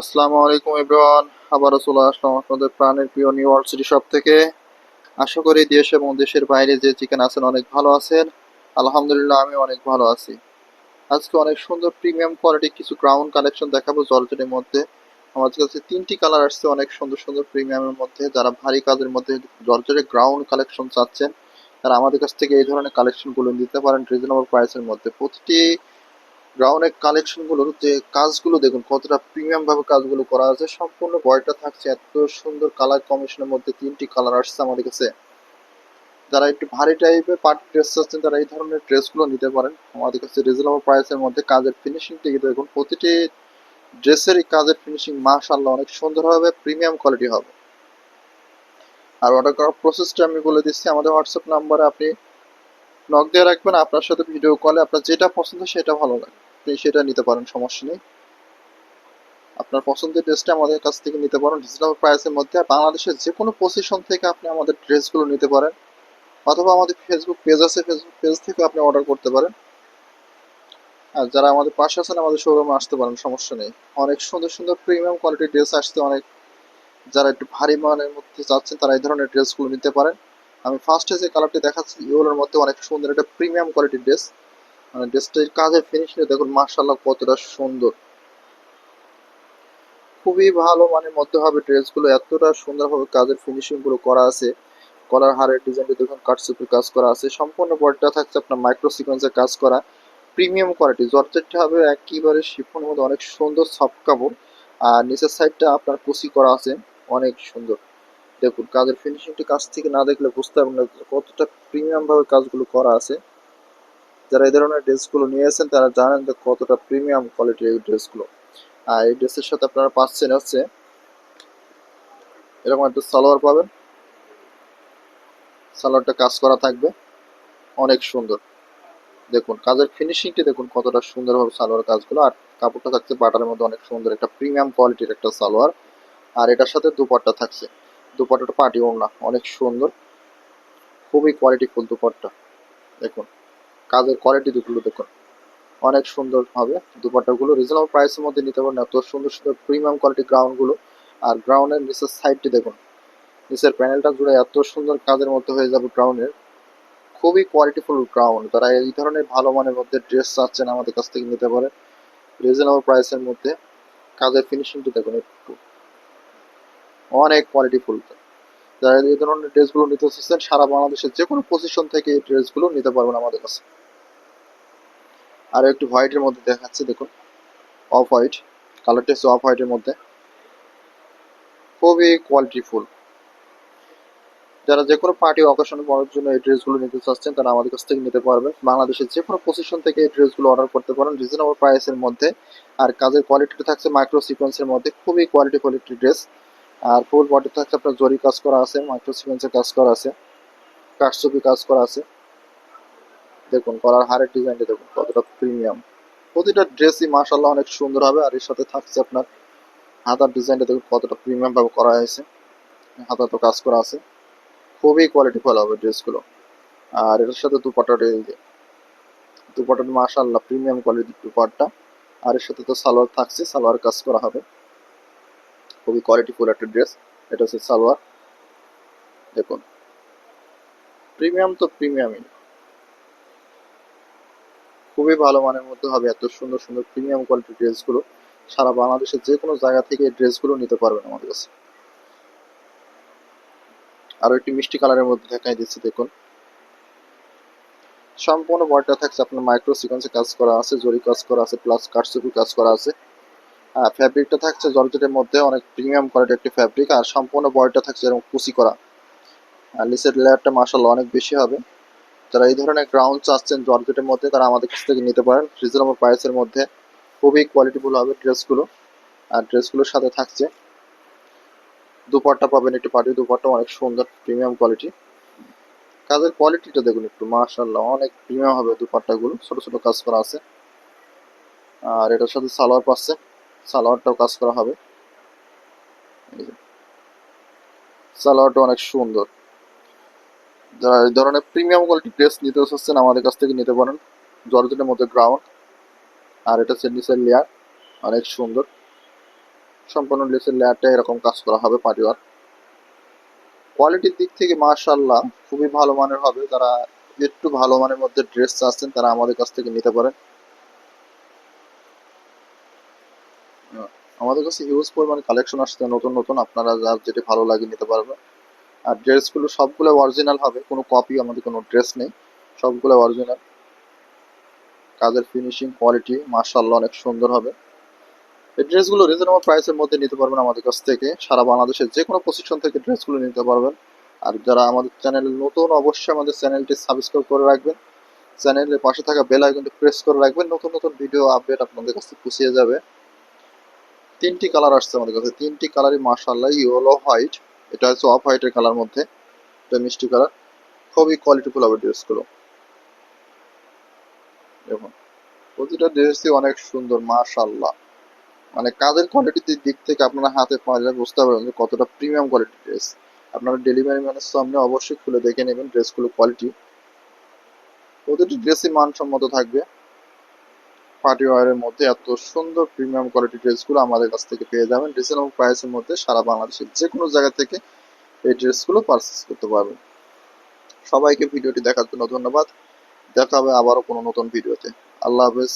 আসসালামু আলাইকুম এভরিওয়ান আবারও চলে আসলাম আপনাদের প্রাণের প্রিয় নিউ ওয়ার্ল্ড সিটি শপ থেকে। আশা করি দেশ এবং দেশের বাইরে যে চিকেন আছেন অনেক ভালো আছেন। আলহামদুলিল্লাহ, আমি অনেক ভালো আছি। আজকে অনেক সুন্দর প্রিমিয়াম কোয়ালিটি কিছু গ্রাউন্ড কালেকশন দেখাবো জর্জেটের মধ্যে। আমাদের কাছে তিনটি কালার আসছে অনেক সুন্দর সুন্দর প্রিমিয়ামের মধ্যে। যারা ভারী কাজের মধ্যে জর্জেটের গ্রাউন্ড কালেকশন চাচ্ছেন, তারা আমাদের কাছ থেকে এই ধরনের কালেকশনগুলো নিতে পারেন রিজনেবল প্রাইসের মধ্যে। প্রতিটি গ্রাউন্ডের কালেকশনগুলোর যে কাজগুলো, দেখুন কতটা প্রিমিয়াম ভাবে কাজগুলো করা আছে, সম্পূর্ণ বয়টা থাকছে এত সুন্দর কালার কম্বিনেশনের মধ্যে তিনটি কালার আসছে আমাদের কাছে। যারা একটু ভারী টাইপের পার্টি ড্রেস চাচ্ছেন, তারা এই ধরনের ড্রেসগুলো নিতে পারেন। আমাদের কাছে রিজনেবল প্রাইসের মধ্যে কাজের ফিনিশিং থেকে দেখুন, প্রতিটি ড্রেসেরই কাজের ফিনিশিং মাশাআল্লাহ অনেক সুন্দর হবে প্রিমিয়াম কোয়ালিটি হবে। আর অর্ডার করার প্রসেসটা আমি বলে দিচ্ছি, আমাদের হোয়াটসঅ্যাপ নাম্বারে আপনি নক দিয়ে রাখবেন, আপনার সাথে ভিডিও কলে আপনার যেটা পছন্দ সেটা ভালো লাগে। আপনি সেটা নিতে পারেন, সমস্যা নেই। আপনার পছন্দের ড্রেসটা আমাদের কাছ থেকে নিতে পারেন। রিজনেবল প্রাইসের মধ্যে বাংলাদেশের যে কোনো পজিশন থেকে আপনি আমাদের ড্রেসগুলো নিতে পারেন। অথবা আমাদের ফেসবুক পেজ আছে ফেসবুক পেজ থেকে আপনি অর্ডার করতে পারেন। আর যারা আমাদের পাশে আছেন, আমাদের শোরুমে আসতে পারেন, সমস্যা নেই। অনেক সুন্দর সুন্দর প্রিমিয়াম কোয়ালিটির ড্রেস আসছে, অনেক যারা একটু ভারী মানের মধ্যে যাচ্ছেন, তারা এই ধরনের ড্রেসগুলো নিতে পারেন। আমি ফার্স্টে যে কালারটি দেখাচ্ছি ইয়েলোর মধ্যে অনেক সুন্দর একটা প্রিমিয়াম কোয়ালিটির ড্রেস মানে ড্রেসটির কাজের ফিনিশিং দেখুন মার্শাল্লাহ কতটা সুন্দর। খুবই ভালো মানের মধ্যে হবে ড্রেসগুলো এতটা সুন্দরভাবে কাজের ফিনিশিংগুলো করা আছে। কলার হারের ডিজাইনটি দেখুন কাটসুপির কাজ করা আছে। সম্পূর্ণ বডিটা থাকছে আপনার মাইক্রো সিকোয়েন্সের কাজ করা। প্রিমিয়াম কোয়ালিটি জর্জেটটা হবে একেবারে শিফনের মধ্যে অনেক সুন্দর সফট কাপড়। আর নিচের সাইডটা আপনার কুচি করা আছে, অনেক সুন্দর। দেখুন, কাজের ফিনিশিংটি কাছ থেকে না দেখলে বুঝতে পারবেন না কতটা প্রিমিয়াম ভাবে কাজগুলো করা আছে। যারা এই ধরনের ড্রেসগুলো নিয়ে নিয়েছেন তারা জানেন যে কতটা প্রিমিয়াম কোয়ালিটির এই ড্রেসগুলো। আর এই ড্রেসের সাথে আপনারা পাচ্ছেন হচ্ছে এরকম একটা সালোয়ার পাবেন। সালোয়ারটা কাজ করা থাকবে। অনেক সুন্দর। দেখুন, কাজের ফিনিশিংটি দেখুন কতটা সুন্দরভাবে সালোয়ার কাজগুলো। আর কাপড়টা থাকছে বাটারের মধ্যে অনেক সুন্দর একটা প্রিমিয়াম কোয়ালিটির একটা সালোয়ার। আর এটার সাথে দুপাট্টা থাকছে। দুপাট্টাটা পাটি ওড়না, অনেক সুন্দর। খুবই কোয়ালিটিফুল দুপাট্টা। দেখুন কাজের কোয়ালিটি দুগুলো দেখুন অনেক সুন্দর হবে। দুপাট্টাগুলো রিজনেবল প্রাইসের মধ্যে নিতে পারেন এত সুন্দর সুন্দর প্রিমিয়াম কোয়ালিটি গ্রাউন্ডগুলো আর গ্রাউন্ডের নিচের সাইডটি দেখুন। নিচের প্যানেলটা জুড়ে এত সুন্দর কাজের মধ্যে হয়ে যাবে গ্রাউন্ডের খুবই কোয়ালিটিফুল গ্রাউন্ড তারা এই ধরনের ভালো মানের মধ্যে ড্রেস চাচ্ছেন আমাদের কাছ থেকে নিতে পারেন রিজনেবল প্রাইসের মধ্যে। কাজের ফিনিশিংটি দেখুন একটু। অনেক কোয়ালিটিফুল যারা এই ধরনের ড্রেসগুলো নিতে চাচ্ছেন, সারা বাংলাদেশের যে কোনো পজিশন থেকে এই ড্রেসগুলো নিতে পারবেন আমাদের কাছে। একটু হোয়াইটের মধ্যে দেখুন। অফ হোয়াইট কালারটা হচ্ছে অফ হোয়াইটের মধ্যে। খুবই কোয়ালিটিফুল যারা যে কোনো পার্টি অকেশনে পড়ার জন্য এই ড্রেসগুলো নিতে চাচ্ছেন, তারা আমাদের কাছ থেকে নিতে পারবেন। বাংলাদেশের যে কোনো পজিশন থেকে এই ড্রেসগুলো অর্ডার করতে পারেন। রিজনেবল প্রাইসের মধ্যে। আর কাজের কোয়ালিটিটা থাকছে মাইক্রো সিকোয়েন্সের মধ্যে। খুবই কোয়ালিটি কোয়ালিটি ড্রেস আর ফুল বডি থাকছে আপনার জরি কাজ করা আছে মাইক্রো সিকোয়েন্সের কাজ করা আছে কাঠছবি কাজ করা আছে। দেখুন কলার হারের ডিজাইনটা দেখুন, কতটা প্রিমিয়াম প্রতিটা ড্রেসই মাসাল্লাহ অনেক সুন্দর হবে, আর এর সাথে থাকছে আপনার হাতার ডিজাইনটা দেখুন, কতটা প্রিমিয়াম ভাবে করা হয়েছে। হাতা তো কাজ করা আছে। খুবই কোয়ালিটি ভালো হবে ড্রেসগুলো আর এটার সাথে দুপাট্টাটা এই যে দুপাট্টাটা মাসাল্লাহ প্রিমিয়াম কোয়ালিটির দুপাট্টা। আর এর সাথে তো সালোয়ার থাকছে সালোয়ার কাজ করা হবে। খুবই কোয়ালিটিফুল একটা ড্রেস এটা হচ্ছে সালোয়ার। দেখুন। প্রিমিয়াম তো প্রিমিয়ামই খুবই ভালো মানের মধ্যে হবে। এত সুন্দর সুন্দর প্রিমিয়াম কোয়ালিটির ড্রেসগুলো সারা বাংলাদেশের যে কোনো জায়গা থেকে এই ড্রেসগুলো নিতে পারবেন আমাদের কাছে। আরও একটি মিষ্টি কালারের মধ্যে দেখাই দিচ্ছি, দেখুন। সম্পূর্ণ বডিটা থাকছে আপনার মাইক্রো সিকোয়েন্সে কাজ করা আছে জরি কাজ করা আছে প্লাস কাটসুপি কাজ করা আছে। ফ্যাব্রিকটা থাকছে জর্জেটের মধ্যে, অনেক প্রিমিয়াম কোয়ালিটির একটি ফ্যাব্রিক আর সম্পূর্ণ বডিটা থাকছে এরকম কুচি করা। আর নিচের লেয়ারটা মাসাল্লাহ অনেক বেশি হবে। যারা এই ধরনের গ্রাউন্ড চাচ্ছেন জর্জেটের মধ্যে, তারা আমাদের কাছ থেকে নিতে পারেন। রিজনেবল প্রাইসের মধ্যে খুবই কোয়ালিটিফুল হবে ড্রেসগুলো। আর ড্রেসগুলোর সাথে থাকছে, দুপাট্টা পাবেন একটি পাটি দুপাট্টা অনেক সুন্দর প্রিমিয়াম কোয়ালিটি কাজের কোয়ালিটিটা দেখুন একটু মাশাল্লাহ অনেক প্রিমিয়াম হবে দুপাট্টাগুলো, ছোট ছোট কাজ করা আছে। আর এটার সাথে সালোয়ার পাচ্ছে। সালোয়ারটাও কাজ করা হবে। সালোয়ারটা অনেক সুন্দর। যারা এই ধরনের প্রিমিয়াম কোয়ালিটি ড্রেস নিতে চাচ্ছেন, আমাদের কাছ থেকে নিতে পারেন। জর্জেটের মধ্যে গ্রাউন্ড আর এটা হচ্ছে নিচের লেয়ার অনেক সুন্দর। সম্পূর্ণ লেসের লেয়ারটা এরকম কাজ করা হবে পাটিওয়ার কোয়ালিটির দিক থেকে মাশাল্লাহ খুবই ভালো মানের হবে। যারা একটু ভালো মানের মধ্যে ড্রেস চাচ্ছেন, তারা আমাদের কাছ থেকে নিতে পারেন। আমাদের কাছে হিউজ পরিমাণে কালেকশন আসছে, নতুন নতুন। আপনারা যার যেটি ভালো লাগে নিতে পারবেন আর ড্রেসগুলো সবগুলো অরিজিনাল হবে, কোনো কপি আমাদের কোনো ড্রেস নেই। সবগুলো অরিজিনাল কাজের ফিনিশিং কোয়ালিটি মার্শাল্লাহ অনেক সুন্দর হবে। এই ড্রেসগুলো রিজনেবল প্রাইসের মধ্যে নিতে পারবেন আমাদের কাছ থেকে। সারা বাংলাদেশের যে কোনো পজিশন থেকে ড্রেসগুলো নিতে পারবেন। আর যারা আমাদের চ্যানেলে নতুন, অবশ্যই আমাদের চ্যানেলটি সাবস্ক্রাইব করে রাখবেন। চ্যানেলের পাশে থাকা বেল আইকনটি প্রেস করে রাখবেন। নতুন নতুন ভিডিও আপডেট আপনাদের কাছে পুষিয়ে যাবে। তিনটি কালার আসছে আমাদের কাছে। তিনটি কালারই মার্শাল্লাহ ইয়েলো হোয়াইট এটা হচ্ছে অফ হোয়াইটের কালার মধ্যে। এটা মিষ্টি কালার খুবই কোয়ালিটিফুল হবে ড্রেসগুলো দেখুন, প্রতিটা ড্রেসই অনেক সুন্দর মাশাল্লাহ মানে কাজের কোয়ালিটির দিক থেকে আপনারা হাতে পারলে বুঝতে পারবেন যে কতটা প্রিমিয়াম কোয়ালিটির ড্রেস আপনারা ডেলিভারি ম্যানের সামনে অবশ্যই খুলে দেখে নেবেন ড্রেসগুলো কোয়ালিটি প্রতিটি ড্রেসই মানসম্মত থাকবে। পার্টি মধ্যে এত সুন্দর প্রিমিয়াম কোয়ালিটি ড্রেসগুলো আমাদের কাছ থেকে পেয়ে যাবেন। রিজনেবল প্রাইসের মধ্যে সারা বাংলাদেশের যে কোনো জায়গা থেকে এই ড্রেসগুলো পারচেস করতে পারবেন। সবাইকে ভিডিওটি দেখার জন্য ধন্যবাদ। দেখা হবে আবারও কোনো নতুন ভিডিওতে। আল্লাহ হাফেজ।